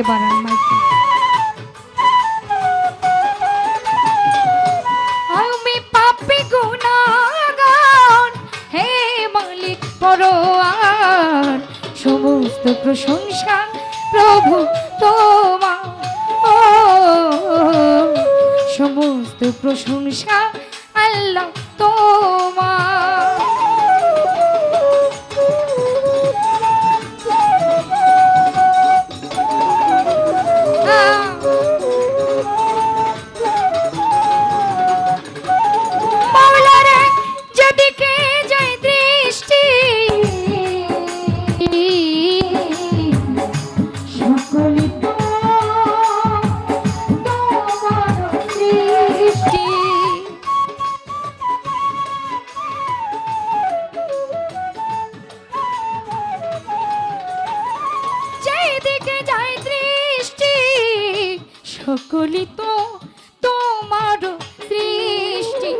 মাইকে বাড়ান, মাইকে। আমি পাপি গুণাগান, হে মালিক পরোয়ার সমস্ত প্রশংসা প্রভু তোমার। ও সমস্ত প্রশংসা আল্লাহ তোমার। সকলে তো তোমার সৃষ্টি।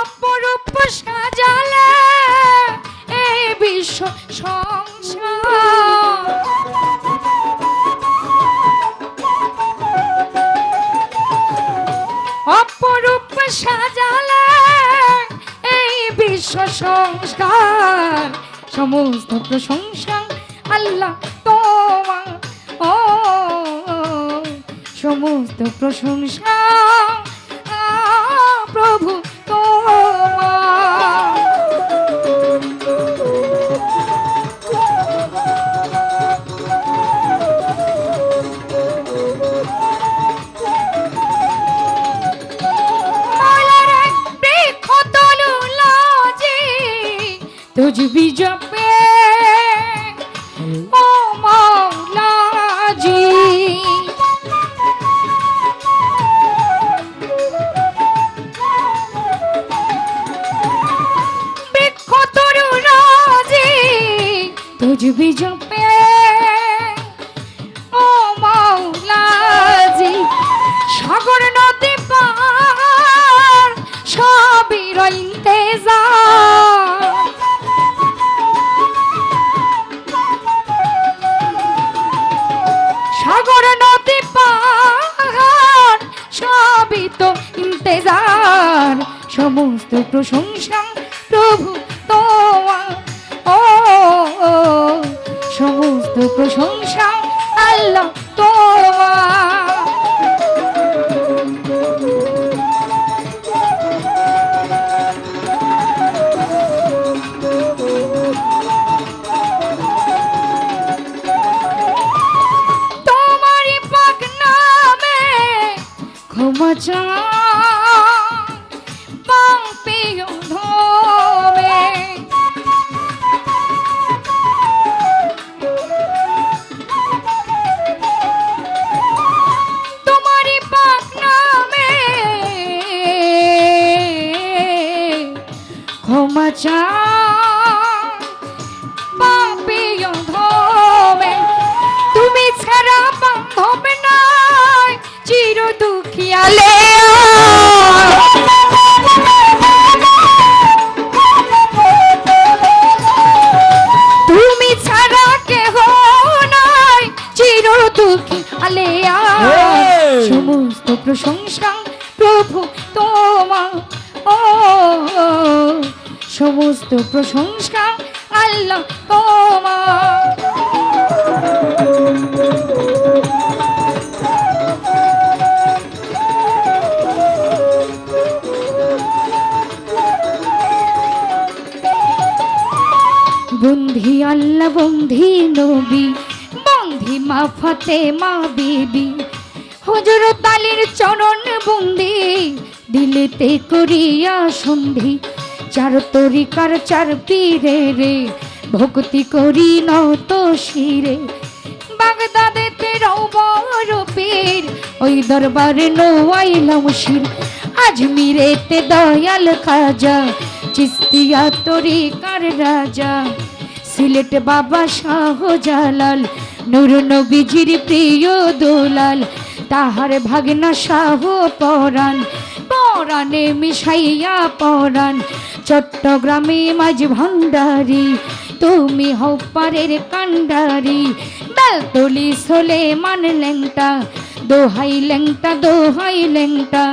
অপরূপ সাজালে এই বিশ্ব সংসার। অপরূপ সাজালে এই বিশ্ব সংস্কার। সমস্ত প্রশংসা আল্লাহ সমস্ত প্রশংসা প্রশংসা প্রভু তোমার। ও সমস্ত প্রশংসা আল্লাহ তোমার। তোমারই পাক নামে ক্ষমা চান ক্ষমা পাপিও ধমে তুমি ছাড়া বান্ধব নাই চির দুঃখিয়ালে তুমি ছাড়া কেহ নাই চির দুঃখী আলেয়া সমস্ত প্রশংসা প্রভু সমস্ত প্রশংসা আল্লাহ বন্ধি আল্লাহ, বন্ধি নবী, বন্ধি মা ফতে মা বেবি। হজরত আলীর চরণ বন্দি, দিলেতে করিয়া সন্ধি। চার তরিকার চার পীরে রে, ভক্তি করি নত শিরে। বাগদাদেতে রৌবর পীর, ওই দরবারে নোয়াইলাম শির। আজমিরেতে দয়াল খাজা, চিস্তিয়া তরিকার রাজা। সিলেট বাবা শাহ জালাল নুর নবীজির প্রিয় দোলাল। তাহার ভাগনা শাহ পরাণ, পরাণে মিশাইয়া পরাণ। চট্টগ্রামে মাঝ ভান্ডারি তুমি হও পারের কান্ডারি বেলতলি সোলে মান লেংটা দোহাই লেংটা দোহাই লেংটা।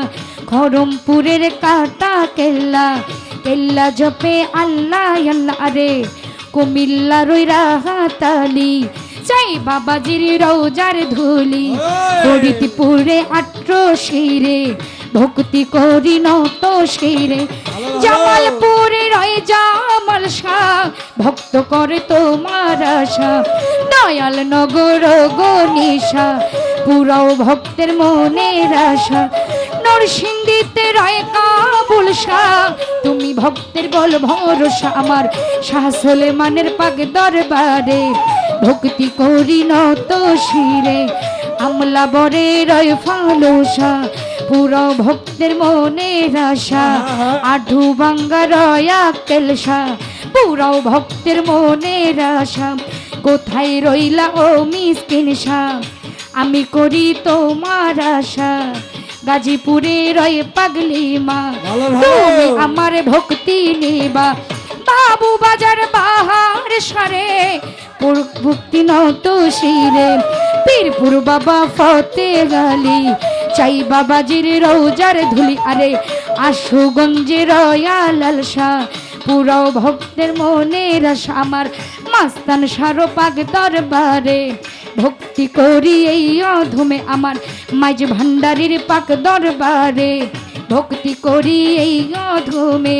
খরমপুরের কাটা কেল্লা কেল্লা জপে আল্লাহ আল্লাহ রে। কুমিল্লা রইরা হাতালি চাই বাবাজির রৌজার ধুলি। ফরিদপুরে আট্র শিরে ভক্তি করি নত শিরে। জামালপুরে রয় জামাল শাহ ভক্ত করে তোমার আশা। দয়াল নগর গনিশা পুরাও ভক্তের মনের আশা। নরসিংদীতে রয় কাবুল শাহ তুমি ভক্তের বল ভরসা আমার। শাহ মানের পাক দরবারে ভক্তি করি নত শিরে। আমলা বরে রয় ফালসা পুরো ভক্তের মনের আশা আঢু বাঙ্গা রয়া কেলসা পুরো ভক্তের মনের আশা কোথায় রইলা ও মিসকিন আমি করি তোমার আশা গাজীপুরে রয়ে পাগলি মা। তুমি আমার ভক্তি নিবা বাবু বাজার বাহার সারে ভক্তি নত শিরে পীরপুর বাবা ফতে গালি চাই বাবাজির রৌজার ধুলি, আরে আশুগঞ্জে রয়া লালসা পুরো ভক্তের মনের আশা, আমার মাস্তান সারো পাক দরবারে। ভক্তি করি এই অধমে আমার মাঝ ভান্ডারির পাক দরবারে। ভক্তি করি এই অধমে,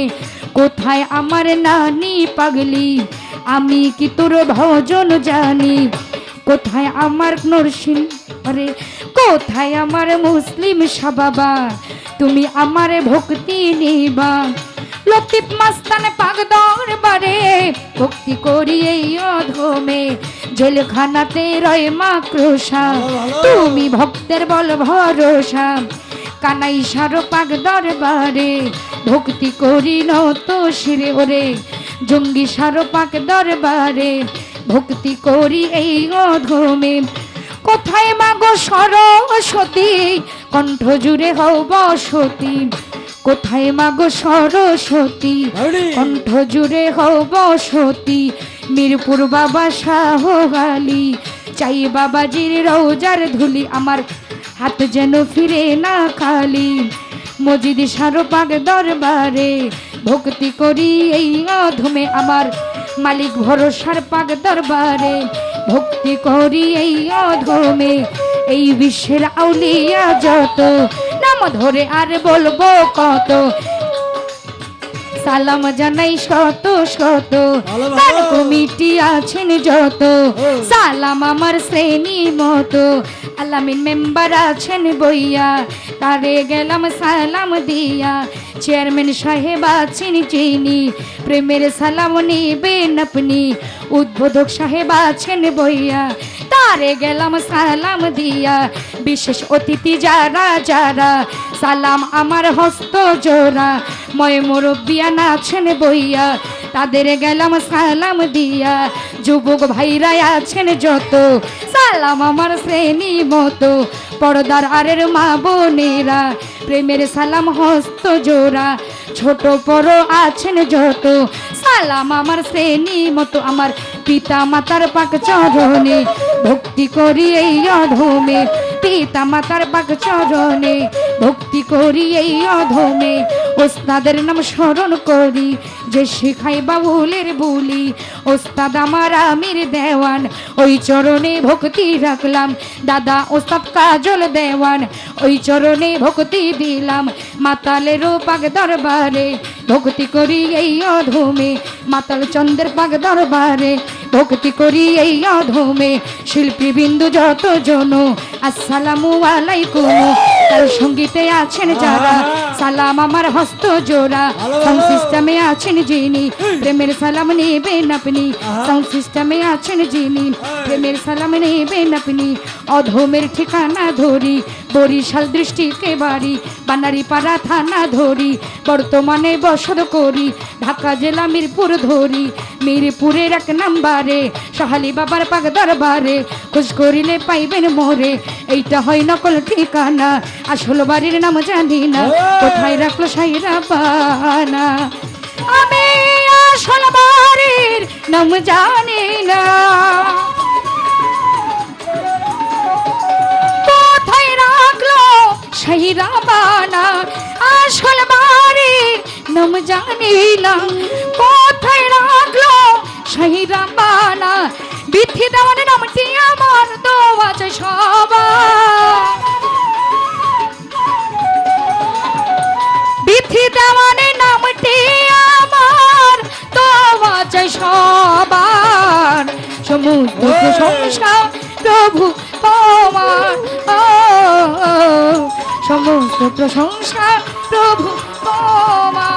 কোথায় আমার নানি পাগলি? আমি কি তোর ভজন জানি? কোথায় আমার নরসিং? আরে, কোথায় আমার মুসলিম সাবাবা তুমি আমার ভক্তি নিবা। লতিফ মাস্তানে পাক দরবারে ভক্তি করি এই অধমে। জেলখানাতে রয় মাক্রোশা তুমি ভক্তের বল ভরসা। কানাই সারো পাক দরবারে ভক্তি করি নত শিরে ওরে। জঙ্গি সারো পাক দরবারে ভক্তি করি এই অধমে। কোথায় মাগো সরস্বতী? কণ্ঠ জুড়ে হও বসতি। কোথায় মাগো সরস্বতী। কণ্ঠ জুড়ে হও বসতি। মিরপুর বাবা শাহ গালি চাই বাবাজির রৌজার ধুলি আমার হাত যেন ফিরে না খালি। মজিদ সারো পাক দরবারে ভক্তি করি এই অধমে আমার মালিক ভরসার পাক দরবারে ভক্তি করি এই অধমে। এই বিশ্বের আউলিয়া যত নাম ধরে আর বলব কত। সালাম জানাই শত শত। তার কমিটি আছেন যত। সালাম আমার শ্রেণি মতো আলামিন মেম্বার আছেন বইয়া, তারে গেলাম সালাম দিয়া। চেয়ারম্যান সাহেব আছেন চিনি প্রেমের সালাম নিবেন আপনি। উদ্বোধক সাহেব আছেন বইয়া, তারে গেলাম সালাম দিয়া। বিশেষ অতিথি যারা যারা, সালাম আমার হস্ত জোড়া। ময় মুরব্বিয়ান আছেন বইয়া তাদের গেলাম, সালাম দিয়া। যুবক ভাইরা আছেন যত, সালাম আমার শ্রেণি মতো। পর্দার আরের মা বোনেরা, প্রেমের সালাম হস্ত জোড়া। ছোট বড় আছেন যত, সালাম আমার শ্রেণি মতো। আমার পিতা মাতার পাক চরণে, ভক্তি করি এই অধমে। পিতা মাতার পাক চরণে, ভক্তি করি এই অধমে। ওস্তাদের নাম স্মরণ করি যে শিখাই বাবুলের বলি, ওস্তাদ আমার আমির দেওয়ান, ওই চরণে ভক্তি রাখলাম, দাদা ওস্তাদ কাজল দেওয়ান, ওই চরণে ভক্তি দিলাম মাতালেরও পাক দরবারে ভক্তি করি এই অধমে, মাতাল চন্দ্রের পাক দরবারে ভক্তি করি এই অধমে, শিল্পী বিন্দু যত জন, আসসালামু আলাইকুম, তার সঙ্গীতে আছেন যারা সালাম আমার হস্ত জোড়া। সাউন্ড সিস্টেমে আছেন যিনি প্রেমের সালাম নেবেন আপনি। সাউন্ড সিস্টেমে আছেন যিনি প্রেমের সালাম নেবেন আপনি। অধমের ঠিকানা ধরি বরিশাল দৃষ্টিতে বাড়ি বানারি পাড়া থানা ধরি বর্তমানে বসত করি ঢাকা জেলা মিরপুর ধরি মিরপুরের এক নাম্বারে সাহালি বাবার পাক দরবারে খোঁজ করিলে পাইবেন মোরে এইটা হয় নকল ঠিকানা আসল বাড়ির নাম জানি না কোথায় রাখল সাইরা পানা আমি আসল বাড়ির নাম জানি না। কোথায় রাখল সেই রাবানা আসল বাড়ি নাম জানি না। কোথায় রাখল সেই রাবানা বিথি দেওয়ার নামটি আমার আছে সবার। সবার সমুদ্র সংসার প্রভু তোমার। সমুদ্র সমস্ত প্রশংসা প্রভু তোমার।